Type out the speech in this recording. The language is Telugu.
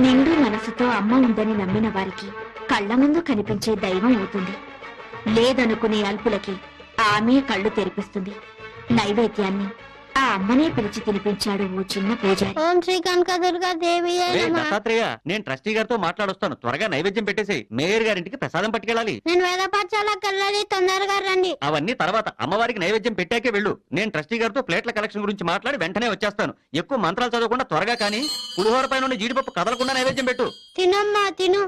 నిండు మనసుతో అమ్మ ఉందని నమ్మిన వారికి కళ్ళ ముందు కనిపించే దైవం అవుతుంది. లేదనుకునే అల్పులకి ఆమె కళ్ళు తెరిపిస్తుంది. నైవేద్యాన్ని ఆ అమ్మనే పిలిచి తినిపించాడు ఓ చిన్న పూజారి. ఓం శ్రీ కనకదుర్గా దేవి రే దత్తాత్రేయ నేను ట్రస్టీ గారితో మాట్లాడొస్తాను. త్వరగా నైవేద్యం పెట్టేసి మేయర్ గారింటికి ప్రసాదం పట్టుకెళ్ళాలి. నేను వేద పాఠశాలకు వెళ్ళాలి తొందరగా రండి. అవన్నీ తర్వాత అమ్మవారికి నైవేద్యం పెట్టాకే వెళ్ళు. నేను ట్రస్టీ గారితో ప్లేట్ల కలెక్షన్ గురించి మాట్లాడి వెంటనే వచ్చేస్తాను. ఎక్కువ మంత్రాలు చదవకుండా త్వరగా కానీ పులిహోర పైన ఉన్న జీడిపప్పు కదలకుండా నైవేద్యం పెట్టు. తినమ్మా తిను.